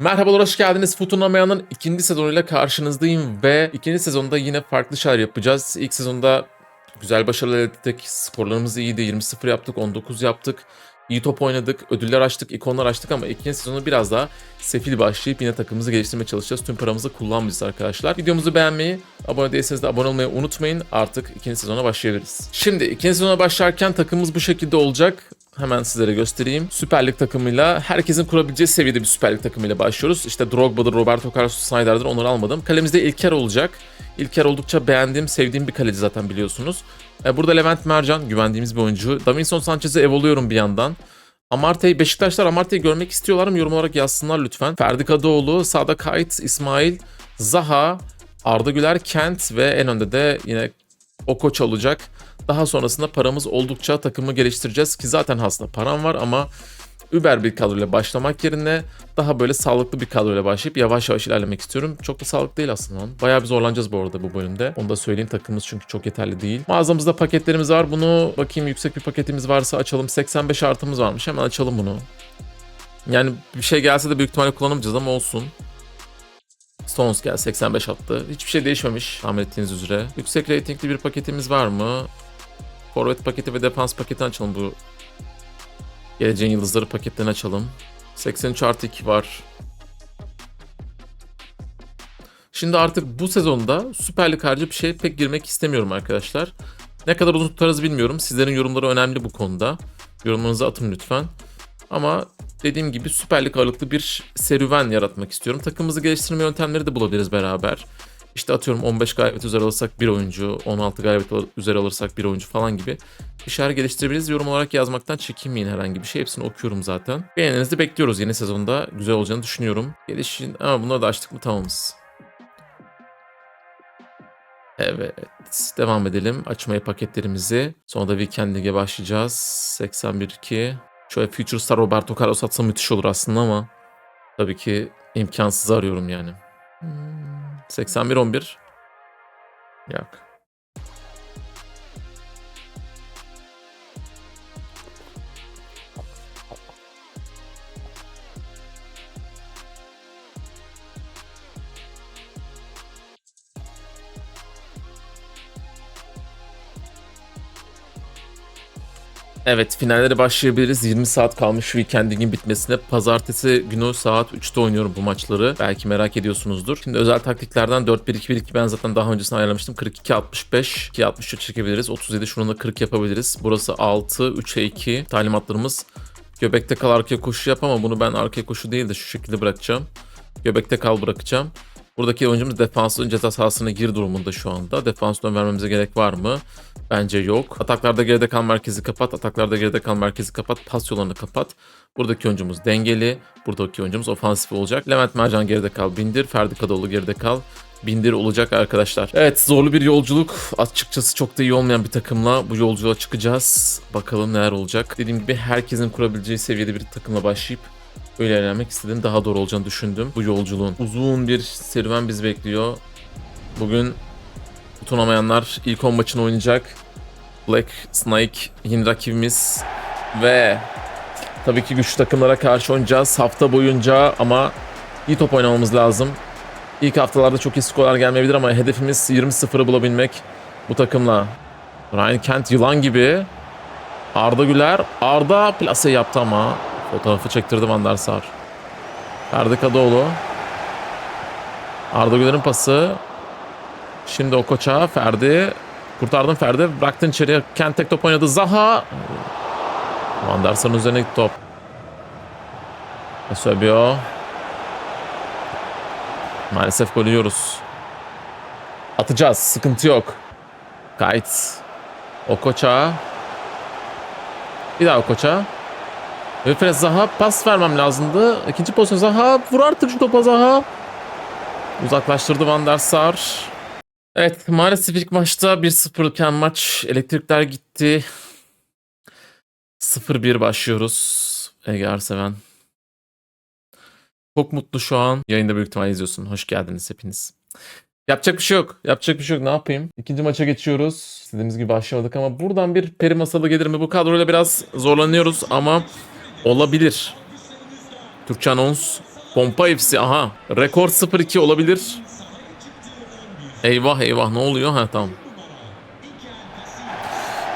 Merhabalar, hoş geldiniz. Futunamayan'ın ikinci sezonuyla karşınızdayım ve ikinci sezonda yine farklı şeyler yapacağız. İlk sezonda güzel başarılar elde ettik, skorlarımız iyiydi, 20-0 yaptık, 19 yaptık. İyi top oynadık, ödüller açtık, ikonlar açtık ama ikinci sezonu biraz daha sefil başlayıp yine takımımızı geliştirmeye çalışacağız. Tüm paramızı kullanmayacağız arkadaşlar. Videomuzu beğenmeyi, abone değilseniz de abone olmayı unutmayın. Artık ikinci sezona başlayabiliriz. Şimdi ikinci sezona başlarken takımımız bu şekilde olacak. Hemen sizlere göstereyim. Süper Lig takımıyla herkesin kurabileceği seviyede bir Süper Lig takımıyla başlıyoruz. İşte Drogba'dır, Roberto Carlos, Snyder'dır onları almadım. Kalemizde İlker olacak. İlker oldukça beğendiğim, sevdiğim bir kaleci zaten biliyorsunuz. E, Burada Levent Mercan, güvendiğimiz bir oyuncu. Davinson Sanchez'e evoluyorum bir yandan. Amartey, Beşiktaşlar Amartey'i görmek istiyorlar mı? Yorum olarak yazsınlar lütfen. Ferdi Kadıoğlu, Sağda Kayıt, İsmail, Zaha, Arda Güler, Kent ve en önde de yine o koç olacak. Daha sonrasında paramız oldukça takımı geliştireceğiz ki zaten aslında param var ama über bir kadroyla başlamak yerine daha böyle sağlıklı bir kadroyla başlayıp yavaş yavaş ilerlemek istiyorum. Çok da sağlıklı değil aslında. Bayağı bir zorlanacağız bu arada bu bölümde. Onu da söyleyeyim takımımız çünkü çok yeterli değil. Mağazamızda paketlerimiz var. Bunu bakayım yüksek bir paketimiz varsa açalım. 85 artımız varmış. Hemen açalım bunu. Yani bir şey gelse de büyük ihtimalle kullanamayacağız ama olsun. Stones gel 85 attı. Hiçbir şey değişmemiş tahmin ettiğiniz üzere. Yüksek ratingli bir paketimiz var mı? Forvet paketi ve defans paketi açalım bu. Geleceğin yıldızları paketlerini açalım. 83 artı 2 var. Şimdi artık bu sezonda Süper Lig harici bir şey pek girmek istemiyorum arkadaşlar. Ne kadar uzun tutarız bilmiyorum. Sizlerin yorumları önemli bu konuda. Yorumlarınızı atın lütfen. Ama dediğim gibi Süper Lig ağırlıklı bir serüven yaratmak istiyorum. Takımımızı geliştirme yöntemleri de bulabiliriz beraber. İşte atıyorum 15 galibiyet üzeri alırsak bir oyuncu, 16 galibiyet üzeri alırsak bir oyuncu falan gibi bir şeyler geliştirebiliriz. Yorum olarak yazmaktan çekinmeyin herhangi bir şey. Hepsini okuyorum zaten. Beğeninizi bekliyoruz yeni sezonda. Güzel olacağını düşünüyorum. Gelişin ama bunları da açtık mı tamamız. Evet. Devam edelim. Açmaya paketlerimizi. Sonra da Weekend League'e başlayacağız. 81-2. Şöyle Future Star Roberto Carlos atsam müthiş olur aslında ama tabii ki imkansız arıyorum yani. Hmm, 81-11. Yok. Evet finallere başlayabiliriz. 20 saat kalmış weekendingin bitmesine. Pazartesi günü saat 3'te oynuyorum bu maçları. Belki merak ediyorsunuzdur. Şimdi özel taktiklerden 4-1-2-1-2 ben zaten daha öncesinde ayarlamıştım. 42-65, 2-63 çekebiliriz. 37 şununla 40 yapabiliriz. Burası 6, 3'e 2 talimatlarımız. Göbekte kal arkaya koşu yap ama bunu ben arkaya koşu değil de şu şekilde bırakacağım. Göbekte kal bırakacağım. Buradaki oyuncumuz defansın ceza sahasına gir durumunda şu anda. Defans dön vermemize gerek var mı? Bence yok. Ataklarda geride kal merkezi kapat. Ataklarda geride kal merkezi kapat. Pas yollarını kapat. Buradaki oyuncumuz dengeli. Buradaki oyuncumuz ofansif olacak. Levent Mercan geride kal. Bindir. Ferdi Kadıoğlu geride kal. Bindir olacak arkadaşlar. Evet zorlu bir yolculuk. Açıkçası çok da iyi olmayan bir takımla bu yolculuğa çıkacağız. Bakalım neler olacak. Dediğim gibi herkesin kurabileceği seviyede bir takımla başlayıp öyle ilerlemek istedim. Daha doğru olacağını düşündüm bu yolculuğun. Uzun bir serüven bizi bekliyor. Bugün tutunamayanlar ilk 10 maçını oynayacak. Black Snake yeni rakibimiz ve tabii ki güçlü takımlara karşı oynayacağız hafta boyunca ama iyi top oynamamız lazım. İlk haftalarda çok iyi skorlar gelmeyebilir ama hedefimiz 20-0'ı bulabilmek bu takımla. Ryan Kent yılan gibi. Arda Güler. Arda plase yaptı ama fotoğrafı çektirdi Van der Sar. Ferdi Kadıoğlu. Arda Güler'in pası. Şimdi o koça Ferdi. Kurtardın Ferdi. Bıraktın içeriye. Kent tek top oynadı. Zaha. Van der Sar'ın üzerine top. Eusebio. Maalesef gol yiyoruz. Atacağız. Sıkıntı yok. Kayıt. O koça. Bir daha o Wilfred Zaha pas vermem lazımdı. İkinci pozisyon Zaha. Vur artık şu topa Zaha. Uzaklaştırdı Van der Sar. Evet maalesef ilk maçta 1-0 iken maç elektrikler gitti. 0-1 başlıyoruz. Ege Arseven. Çok mutlu şu an. Yayında büyük ihtimalle izliyorsun. Hoş geldiniz hepiniz. Yapacak bir şey yok. Yapacak bir şey yok. Ne yapayım? İkinci maça geçiyoruz. İstediğimiz gibi başlamadık ama buradan bir peri masalı gelir mi? Bu kadroyla biraz zorlanıyoruz ama olabilir. Türkçe anons Pompa FC aha. Rekor 0-2 olabilir. Eyvah eyvah ne oluyor? Ha tamam.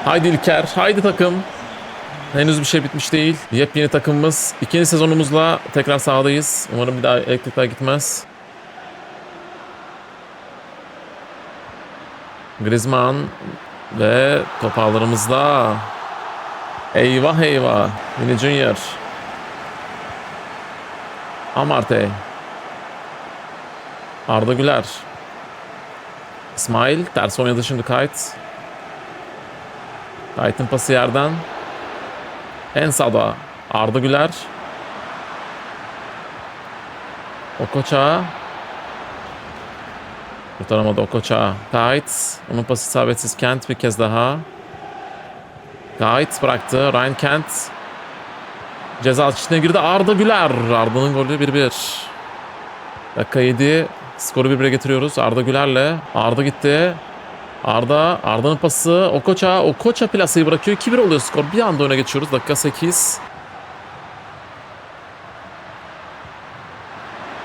Haydi İlker, haydi takım. Henüz bir şey bitmiş değil. Yepyeni takımımız. İkinci sezonumuzla tekrar sahadayız. Umarım bir daha elektrikler gitmez. Griezmann ve top ağlarımızda. Eyvah eyvah. Vini Junior. Amarte. Arda Güler. İsmail ters oynadı şimdi Kayt. Kayt'ın pası yerden. En sağda Arda Güler. Okoça. Kurtaramadı Okoça. Kayt. Onun pası isabetsiz Kent bir kez daha. Kayt bıraktı. Ryan Kent. Ceza içine girdi. Arda Güler. Arda'nın golü 1-1. Dakika 7. Skoru 1-1'e getiriyoruz. Arda Güler'le. Arda gitti. Arda. Arda'nın pası. Okoça. Okoça plasayı bırakıyor. 2-1 oluyor skor. Bir anda öne geçiyoruz. Dakika 8.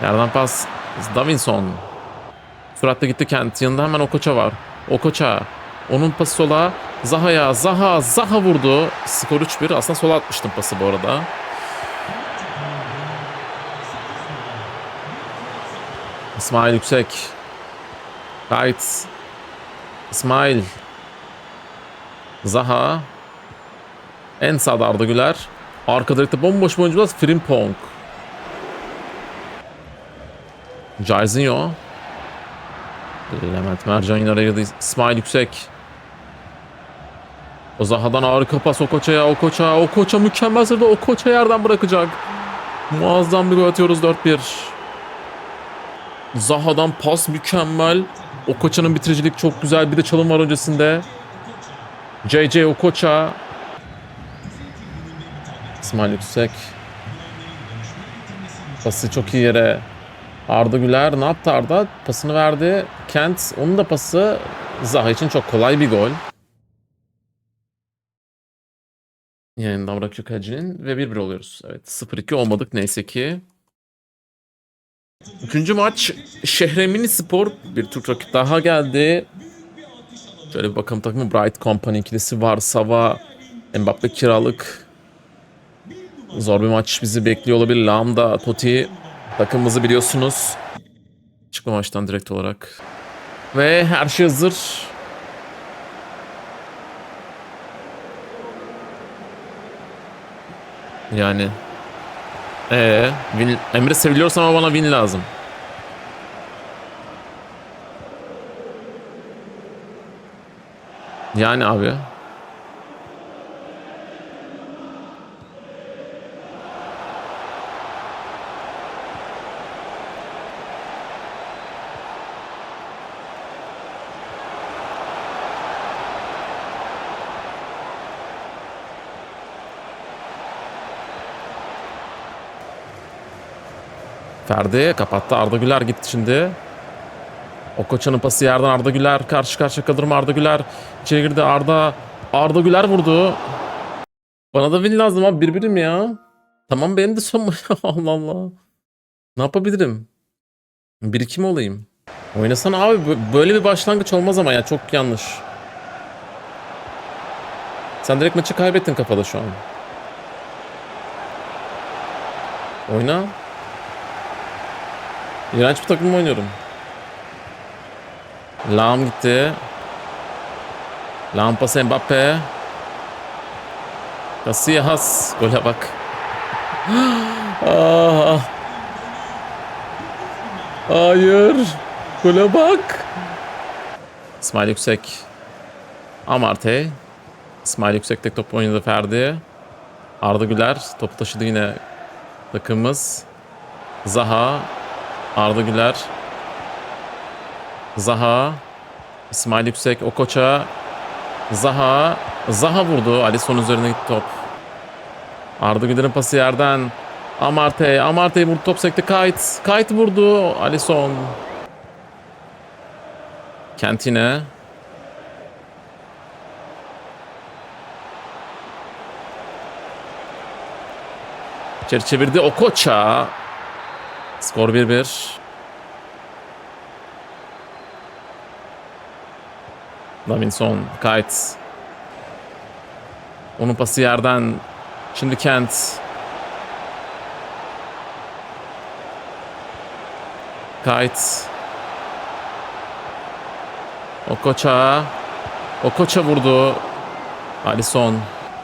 Yerden pas. Davinson. Süratle gitti Kent. Yanında hemen Okoça var. Okoça. Onun pası sola. Zaha'ya. Zaha. Zaha vurdu. Skor 3-1. Aslında sola atmıştım pası bu arada. İsmail Yüksek. Kayıt. İsmail. Zaha. En sağda Arda Güler. Arka direkte bomboş bir oyuncu var. Frimpong. Jairzinho. Levent Mercan yine araya girdi. İsmail Yüksek. O Zaha'dan harika pas Okoça'ya. Okoça. Okoça mükemmel sırada Okoça yerden bırakacak. Muazzam bir gol atıyoruz 4-1. Zaha'dan pas mükemmel. Okoça'nın bitiricilik çok güzel. Bir de çalım var öncesinde. JJ Okoça. İsmail Yüksek. Pası çok iyi yere. Arda Güler ne yaptı Arda? Pasını verdi. Kent onun da pası Zaha için çok kolay bir gol. Yayından bırakıyor kalecinin ve 1-1 oluyoruz. Evet 0-2 olmadık neyse ki. Üçüncü maç Şehremini Spor bir Türk rakip daha geldi. Şöyle bir bakalım takımı Bright Company ikilisi var. Sava, Mbappe kiralık. Zor bir maç bizi bekliyor olabilir. Lambda, Totti takımımızı biliyorsunuz. Çıkma maçtan direkt olarak. Ve her şey hazır. Yani ee, win, Emre seviliyorsan ama bana win lazım. Yani abi. Ferdi kapattı. Arda Güler gitti şimdi. Okoça'nın pası yerden Arda Güler. Karşı karşıya kalır mı Arda Güler? İçeri girdi Arda. Arda Güler vurdu. Bana da win lazım abi. Bir birim ya. Tamam benim de son Allah Allah. Ne yapabilirim? Bir iki mi olayım? Oynasana abi. Bö- Böyle bir başlangıç olmaz ama ya. Çok yanlış. Sen direkt maçı kaybettin kafada şu an. Oyna. İğrenç bir takımla oynuyorum. Lam gitti. Lam pası Mbappe. Casillas. Gole bak. ah. Hayır. Gole bak. İsmail Yüksek. Amarte. İsmail Yüksek tek top oynadı Ferdi. Arda Güler. Topu taşıdı yine takımımız. Zaha. Arda Güler. Zaha. İsmail Yüksek. Okoça. Zaha. Zaha vurdu. Alisson üzerine gitti top. Arda Güler'in pası yerden. Amarte. Amarte'yi vurdu. Top sekti. Kayt. Kayt vurdu. Alisson. Kentine. İçeri çevirdi. Okoça. Skor 1-1. Davinson, Kite. Onun pası yerden. Şimdi Kent. Kite. Okocha. Okocha vurdu. Alisson.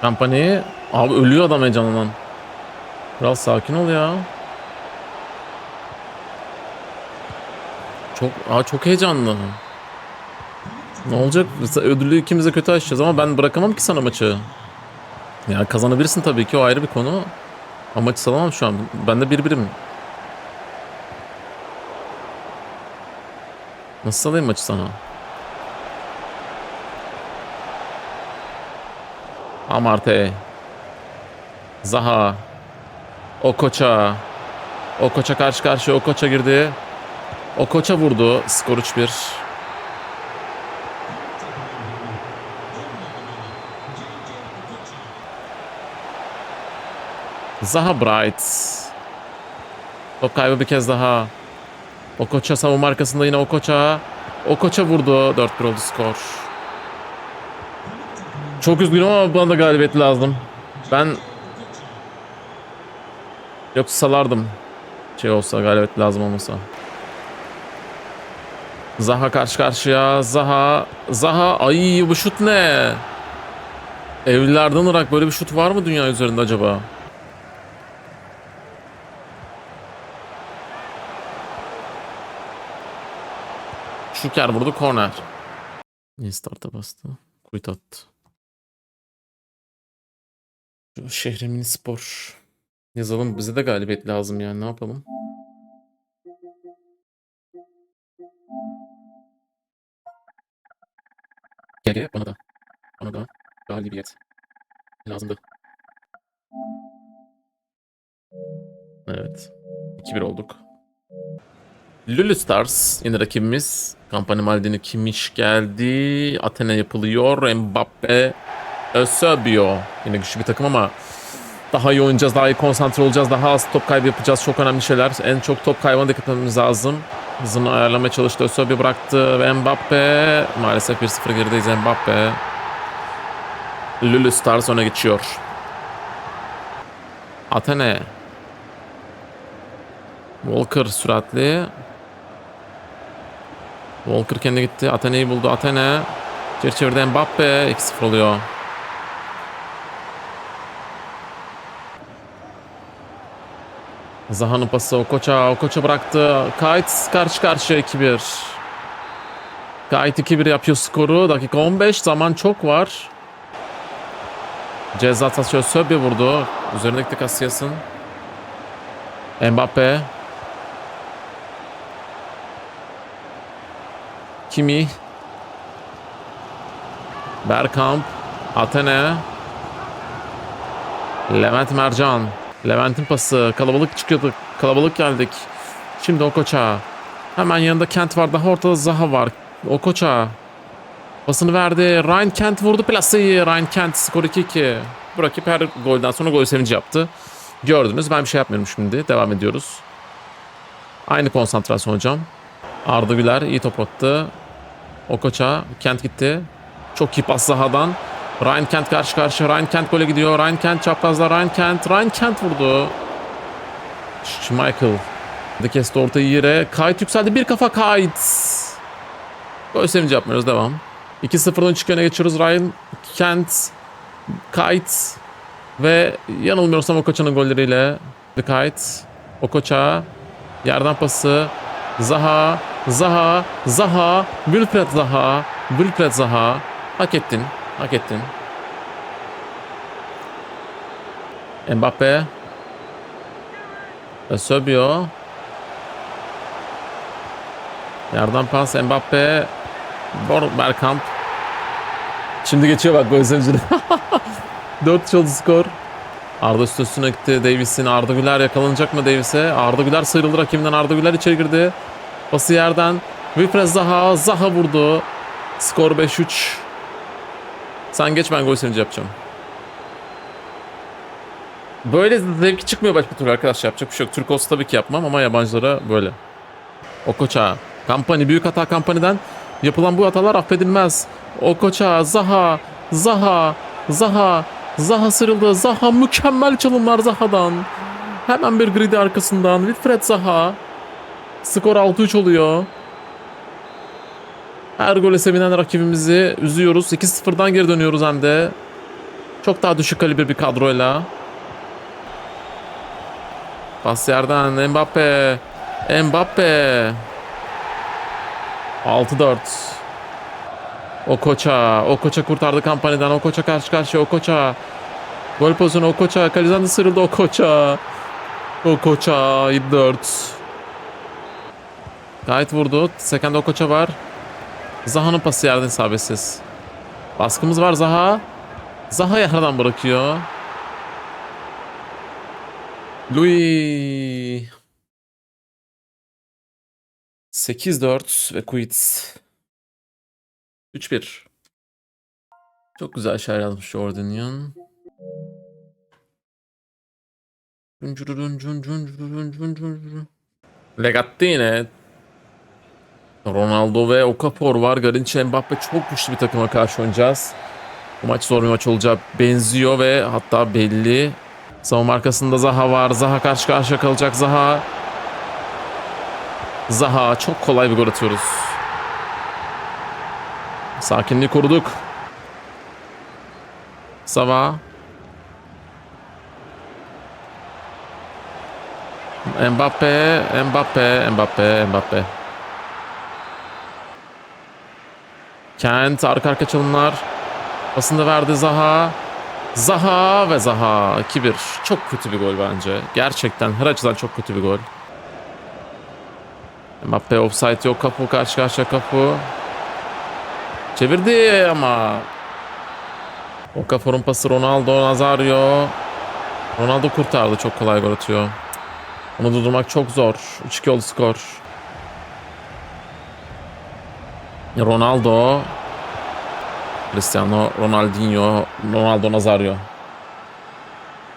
Kampani. Abi ölüyor adam heyecanından. Biraz sakin ol ya. Çok aa çok heyecanlı. Ne olacak? Ödülü ikimiz de kötü açacağız ama ben bırakamam ki sana maçı. Ya kazanabilirsin tabii ki o ayrı bir konu. Ama maçı salamam şu an. Ben de bir birim. Nasıl salayım maçı sana? Amarte. Zaha. Okocha. Okocha karşı karşıya Okocha girdi. Okocha vurdu. Skor 3-1. Zaha Bright. Top kaybı bir kez daha. Okocha savunma arkasında yine Okocha. Okocha vurdu. 4-1 oldu skor. Çok üzgünüm ama bana da galibiyet lazım. Ben Yoksa salardım. Şey olsa galibiyet lazım olmasa. Zaha karşı karşıya. Zaha. Zaha. Ay bu şut ne? Evlilerden Irak böyle bir şut var mı dünya üzerinde acaba? Şuker vurdu korner. Niye starta bastı? Kuyut attı. Şu Şehremin spor. Yazalım bize de galibiyet lazım yani ne yapalım? Geriye bana da. Bana da galibiyet lazımdı. Evet. 2-1 olduk. Lulu Stars yine rakibimiz. Kampanya Maldini Kimiş geldi. Athena yapılıyor. Mbappe Eusebio. Yine güçlü bir takım ama daha iyi oynayacağız, daha iyi konsantre olacağız, daha az top kaybı yapacağız. Çok önemli şeyler. En çok top kaybına dikkat etmemiz lazım. Hızını ayarlamaya çalıştı. Eusebio bıraktı Mbappe. Maalesef 1-0 gerideyiz Mbappe. Lulu Stars öne geçiyor. Athene. Walker süratli. Walker kendi gitti. Athene'yi buldu. Athene. İçeri çevirdi Mbappe. 2-0 oluyor. Zaha'nın pası Okocha. Okocha bıraktı. Kite karşı karşıya 2-1. Kite 2-1 yapıyor skoru. Dakika 15. Zaman çok var. Ceza taşı Söbye vurdu. De Casillas'ın. Mbappe. Kimi. Bergkamp. Athene. Levent Mercan. Levent'in pası. Kalabalık çıkıyordu. Kalabalık geldik. Şimdi Okocha. Hemen yanında Kent var. Daha ortada Zaha var. Okocha. Pasını verdi. Ryan Kent vurdu plaseyi. Ryan Kent skor 2-2. Bu her golden sonra gol sevinci yaptı. Gördünüz. Ben bir şey yapmıyorum şimdi. Devam ediyoruz. Aynı konsantrasyon hocam. Arda Güler iyi top attı. Okocha. Kent gitti. Çok iyi pas Zaha'dan. Ryan Kent karşı karşıya. Ryan Kent gole gidiyor. Ryan Kent çaprazda. Ryan Kent. Ryan Kent vurdu. Schmeichel. De kesti ortayı yere. Kayıt yükseldi. Bir kafa kayıt. Gol sevinci yapmıyoruz. Devam. 2-0'dan çıkıyor öne geçiyoruz. Ryan Kent. Kayıt. Ve yanılmıyorsam Okoça'nın golleriyle. Kayıt. Okoça. Yerden pası. Zaha. Zaha. Zaha. Wilfred Zaha. Wilfred Zaha. Hak ettin. Hak ettin. Mbappe. Eusebio. Yerden pas Mbappe. Bor Bergkamp. Şimdi geçiyor bak gol sevincine. 4 oldu skor. Arda üst üstüne gitti Davis'in. Arda Güler yakalanacak mı Davis'e? Arda Güler sıyrıldı rakibinden. Arda Güler içeri girdi. Pası yerden. Wilfred Zaha. Zaha vurdu. Skor 5-3. Sen geç ben gol sevinci yapacağım. Böyle zevki çıkmıyor başka türlü arkadaşlar. Yapacak bir şey yok. Türk olsa tabii ki yapmam ama yabancılara böyle. Okoça. Kampanya. Büyük hata kampanyadan yapılan bu hatalar affedilmez. Okoça. Zaha. Zaha. Zaha. Zaha sıyrıldı. Zaha mükemmel çalımlar Zaha'dan. Hemen bir gridi arkasından. Wilfred Zaha. Skor 6-3 oluyor. Her gole sevinen rakibimizi üzüyoruz. 2-0'dan geri dönüyoruz hem de. Çok daha düşük kalibre bir kadroyla. Pas yerden Mbappe. Mbappe. 6-4. Okoça. Okoça kurtardı kampanyadan. Okoça karşı karşıya. Okoça. Gol pozisyonu Okoça. Kaleden de sıyrıldı Okoça. Okoça 7-4. Gayet vurdu. Sekende Okoça var. Zaha'nın pası yerden isabetsiz. Baskımız var Zaha. Zaha yerden bırakıyor. Louis. 8-4 ve quits. 3-1. Çok güzel şeyler yazmış Jordanian. Legattine. Ronaldo ve Okafor var. Garinçe Mbappe çok güçlü bir takıma karşı oynayacağız. Bu maç zor bir maç olacak benziyor ve hatta belli. Savunma arkasında Zaha var. Zaha karşı karşıya kalacak. Zaha. Zaha çok kolay bir gol atıyoruz. Sakinliği koruduk. Sava. Mbappe, Mbappe, Mbappe, Mbappe. Kent arka arka çalımlar. Basında verdi Zaha. Zaha ve Zaha 2-1. Çok kötü bir gol bence. Gerçekten her açıdan çok kötü bir gol. Mbappe offside yok. Kapı karşı karşıya kapı. Çevirdi ama. Okafor'un pası Ronaldo Nazario. Ronaldo kurtardı. Çok kolay gol atıyor. Onu durdurmak çok zor. 3-2 oldu skor. Ronaldo. Cristiano Ronaldinho. Ronaldo Nazario.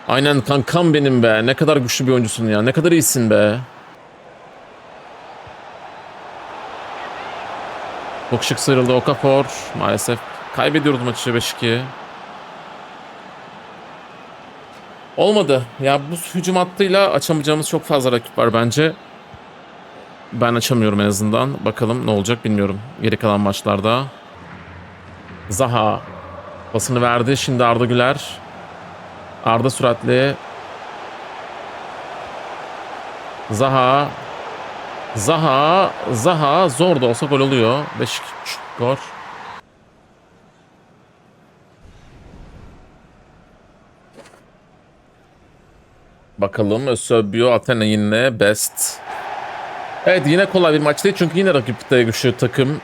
Aynen kankam benim be. Ne kadar güçlü bir oyuncusun ya. Ne kadar iyisin be. Çok şık sıyrıldı Okafor. Maalesef kaybediyoruz maçı 5-2. Olmadı. Ya bu hücum hattıyla açamayacağımız çok fazla rakip var bence. Ben açamıyorum en azından. Bakalım ne olacak bilmiyorum. Geri kalan maçlarda. Zaha pasını verdi. Şimdi Arda Güler. Arda süratli. Zaha. Zaha. Zaha. Zor da olsa gol oluyor. 5 skor. Bakalım Ösöbio Athena yine best. Evet yine kolay bir maç değil çünkü yine rakipte güçlü takım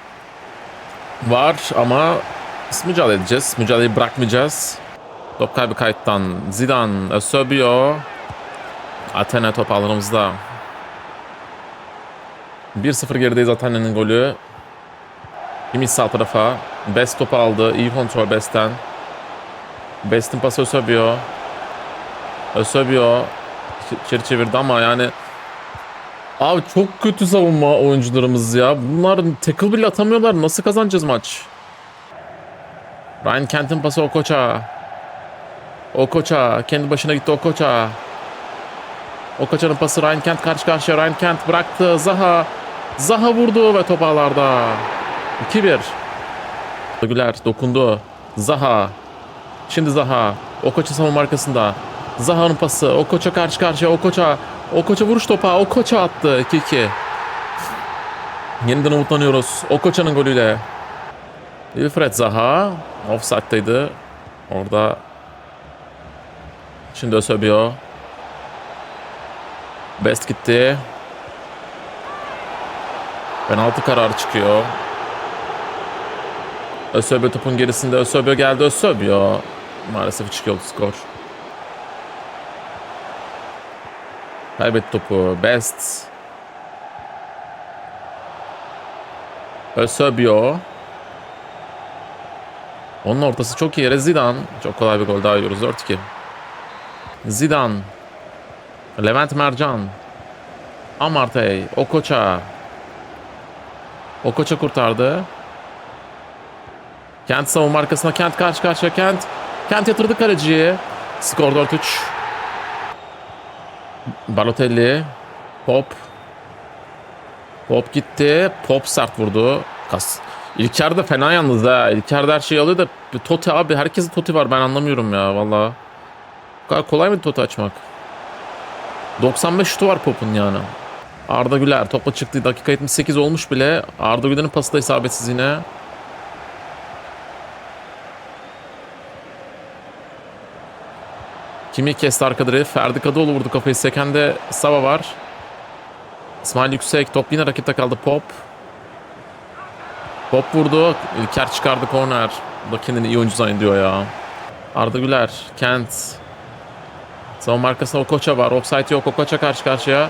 var ama mücadele edeceğiz. Mücadeleyi bırakmayacağız. Top kaybı kayıttan Zidane, Eusebio. Athena top alanımızda. 1-0 gerideyiz Athena'nın golü. Kimis sağ tarafa. Best topu aldı. İyi kontrol Best'ten. Best'in pası Eusebio. Eusebio içeri çevirdi ama yani Abi çok kötü savunma oyuncularımız ya. Bunlar tackle bile atamıyorlar. Nasıl kazanacağız maç? Ryan Kent'in pası Okocha. Okocha. Kendi başına gitti Okocha. Okocha'nın pası Ryan Kent karşı karşıya. Ryan Kent bıraktı. Zaha. Zaha vurdu ve top ağlarda. 2-1. Güler dokundu. Zaha. Şimdi Zaha. Okocha savunma arkasında. Zaha'nın pası. Okocha karşı karşıya. Okocha. Okocha vuruş topa. Okocha attı. 2-2. Yeniden umutlanıyoruz. Okocha'nın golüyle. Wilfred Zaha. Offside'daydı. Orada. Şimdi Ösebio. Best gitti. Penaltı kararı çıkıyor. Ösebio topun gerisinde. Ösebio geldi. Ösebio. Maalesef çıkıyor skor. Kaybetti topu. Best. Eusebio. Onun ortası çok iyi. Zidane. Çok kolay bir gol daha yiyoruz. 4-2. Zidane. Levent Mercan. Amartey. Okocha. Okocha kurtardı. Kent savunma arkasına Kent karşı karşıya Kent. Kent yatırdı kaleciyi. Skor 4-3. Balotelli. Pop. Pop gitti. Pop sert vurdu. Kas. İlker de fena yalnız ha. İlker de her şeyi alıyor da Totti abi herkesin Totti var ben anlamıyorum ya valla. Kadar kolay mı Totti açmak? 95 şutu var Pop'un yani. Arda Güler topla çıktı. Dakika 78 olmuş bile. Arda Güler'in pası da isabetsiz yine. Kimi kesti arka direği? Ferdi Kadıoğlu vurdu kafayı. Seken'de Sava var. İsmail Yüksek. Top yine rakipte kaldı. Pop. Pop vurdu. İlker çıkardı korner. Bu da kendini iyi oyuncu zannediyor ya. Arda Güler. Kent. Savunma arkasında Okocha var. Offside yok. Okocha karşı karşıya.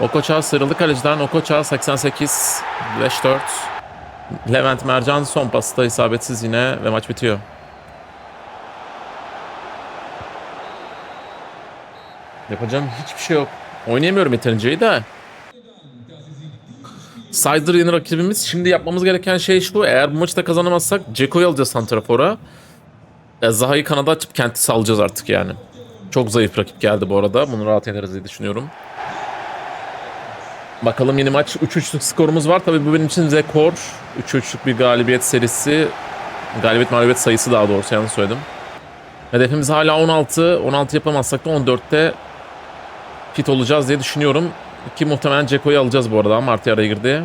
Okocha sıyrıldı kaleciden. Okocha 88. 5-4. Levent Mercan son pasta isabetsiz yine ve maç bitiyor. Yapacağım hiçbir şey yok. Oynayamıyorum yeterince iyi de. Sizer yeni rakibimiz. Şimdi yapmamız gereken şey şu. Eğer bu maçı da kazanamazsak Ceko'yu alacağız Santrafor'a. E, Zaha'yı kanada açıp Kent'i salacağız artık yani. Çok zayıf rakip geldi bu arada. Bunu rahat ederiz diye düşünüyorum. Bakalım yeni maç. 3-3'lük skorumuz var. Tabii bu benim için rekor. 3-3'lük bir galibiyet serisi. Galibiyet mağlubiyet sayısı daha doğrusu yanlış söyledim. Hedefimiz hala 16. 16 yapamazsak da 14'te fit olacağız diye düşünüyorum. Ki muhtemelen Ceko'yu alacağız bu arada. Marti araya girdi.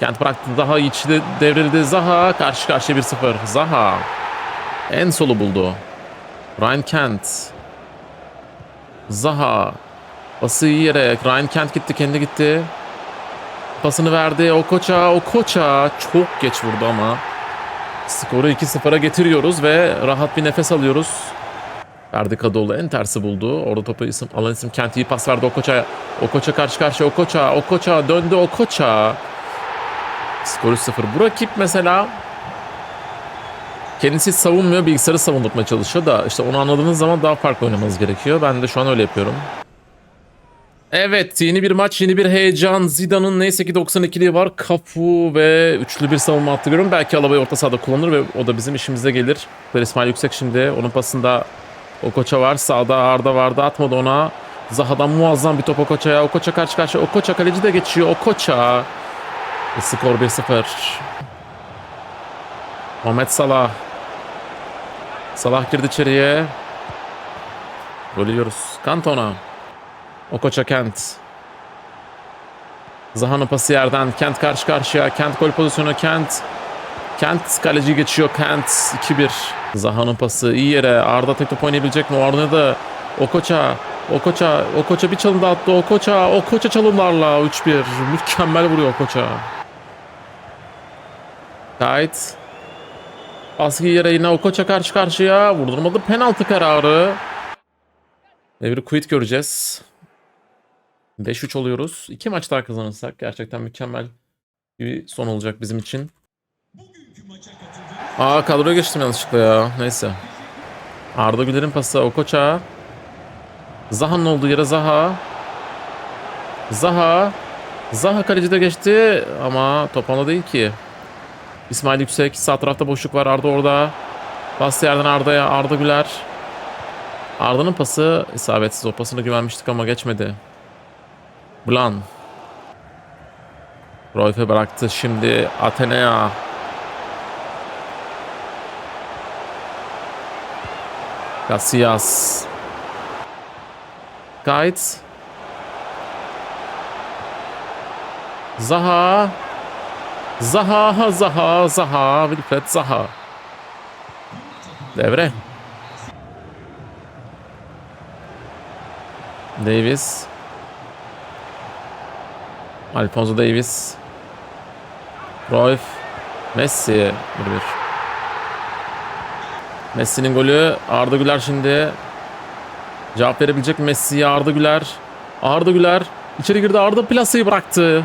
Kent bıraktı. Zaha içi devrildi. Zaha karşı karşıya 1-0. Zaha en solu buldu. Ryan Kent. Zaha. Pası iyi yere. Ryan Kent gitti. Kendi gitti. Pasını verdi. Okocha. Okocha. Çok geç vurdu ama. Skoru 2-0'a getiriyoruz ve rahat bir nefes alıyoruz. Ferdi Kadıoğlu en tersi buldu. Orada topu isim, alan isim Kent iyi pas verdi Okoça'ya. Okoça karşı karşıya Okoça. Okoça döndü Okoça. Skoru 0. Bu rakip mesela kendisi savunmuyor bilgisayarı savundurmaya çalışıyor da işte onu anladığınız zaman daha farklı oynamanız gerekiyor. Ben de şu an öyle yapıyorum. Evet yeni bir maç yeni bir heyecan. Zidane'ın neyse ki 92'liği var. Kafu ve üçlü bir savunma hattı görüyorum. Belki Alaba'yı orta sahada kullanır ve o da bizim işimize gelir. Böyle İsmail Yüksek şimdi. Onun pasında Okoça var. Sağda Arda vardı. Atmadı ona. Zaha'dan muazzam bir top Okoça'ya. Okoça karşı karşıya. Okoça kaleci de geçiyor. Okoça. E, skor 1-0. Ahmet Salah. Salah girdi içeriye. Gol yiyoruz. Kantona. Okocha Kent. Zaha'nın pası yerden. Kent karşı karşıya. Kent gol pozisyonu. Kent. Kent kaleci geçiyor. Kent 2-1. Zaha'nın pası iyi yere. Arda tek top oynayabilecek mi? Arda da Okocha. Okocha. Okocha bir çalım da attı. Okocha. Okocha çalımlarla 3-1. Mükemmel vuruyor Okocha. Kayıt. Baskı yere yine Okocha karşı karşıya. Vurdurmadı. Penaltı kararı. Ve bir quit göreceğiz. 5-3 oluyoruz. İki maç daha kazanırsak gerçekten mükemmel bir son olacak bizim için. Aa kadroya geçtim yanlışlıkla ya. Neyse. Arda Güler'in pası Okocha. Zaha'nın olduğu yere Zaha. Zaha. Zaha kalecide geçti ama top ona değil ki. İsmail Yüksek. Sağ tarafta boşluk var. Arda orada. Bastı yerden Arda'ya. Arda Güler. Arda'nın pası isabetsiz. O pasına güvenmiştik ama geçmedi. Blan. Royfe bıraktı şimdi Atenea. Casillas. Gayet. Zaha. Zaha, Zaha, Zaha, Wilfred Zaha. Devre. Davis. Alfonso Davis. Royf. Messi. 1-1. Messi'nin golü. Arda Güler şimdi. Cevap verebilecek Messi'ye Arda Güler. Arda Güler. içeri girdi. Arda plasayı bıraktı.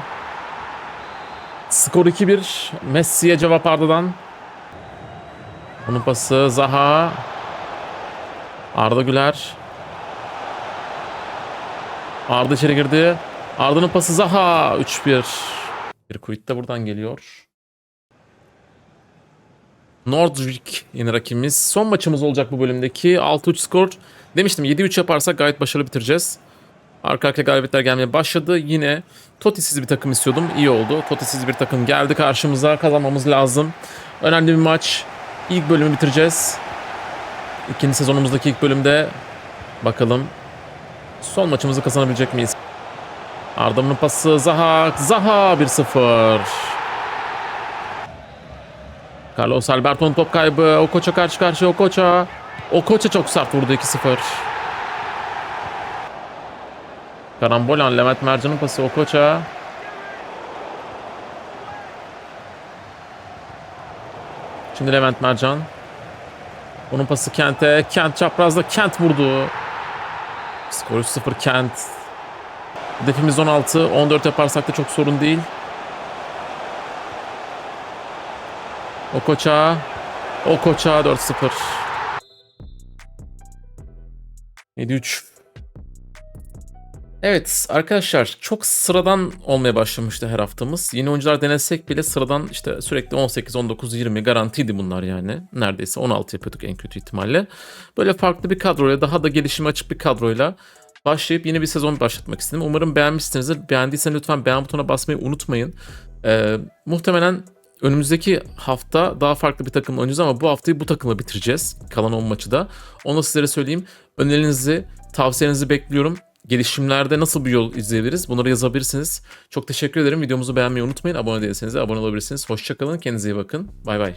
Skor 2-1. Messi'ye cevap Arda'dan. Onun pası Zaha. Arda Güler. Arda içeri girdi. Arda'nın pası Zaha 3-1. Bir quit de buradan geliyor. Nordvik yine rakibimiz. Son maçımız olacak bu bölümdeki. 6-3 skor. Demiştim 7-3 yaparsak gayet başarılı bitireceğiz. Arka arkaya galibiyetler gelmeye başladı. Yine Totisiz bir takım istiyordum. İyi oldu. Totisiz bir takım geldi karşımıza. Kazanmamız lazım. Önemli bir maç. İlk bölümü bitireceğiz. İkinci sezonumuzdaki ilk bölümde bakalım son maçımızı kazanabilecek miyiz? Arda'nın pası Zaha. Zaha 1-0. Carlos Alberto'nun top kaybı. Okocha karşı karşıya Okocha. Okocha çok sert vurdu 2-0. Karambolan Levent Mercan'ın pası Okocha. Şimdi Levent Mercan. Onun pası Kent'e. Kent çaprazda Kent vurdu. Skor 3-0 Kent. Hedefimiz 16. 14 yaparsak da çok sorun değil. Okocha. Okocha 4-0. 7-3. Evet arkadaşlar çok sıradan olmaya başlamıştı her haftamız. Yeni oyuncular denesek bile sıradan işte sürekli 18, 19, 20 garantiydi bunlar yani. Neredeyse 16 yapıyorduk en kötü ihtimalle. Böyle farklı bir kadroyla daha da gelişime açık bir kadroyla başlayıp yeni bir sezon başlatmak istedim. Umarım beğenmişsinizdir. Beğendiyseniz lütfen beğen butonuna basmayı unutmayın. Ee, muhtemelen önümüzdeki hafta daha farklı bir takımla oynayacağız ama bu haftayı bu takımla bitireceğiz. Kalan 10 maçı da. Onu sizlere söyleyeyim. Önerilerinizi, tavsiyelerinizi bekliyorum. Gelişimlerde nasıl bir yol izleyebiliriz? Bunları yazabilirsiniz. Çok teşekkür ederim. Videomuzu beğenmeyi unutmayın. Abone değilseniz de abone olabilirsiniz. Hoşçakalın. Kendinize iyi bakın. Bay bay.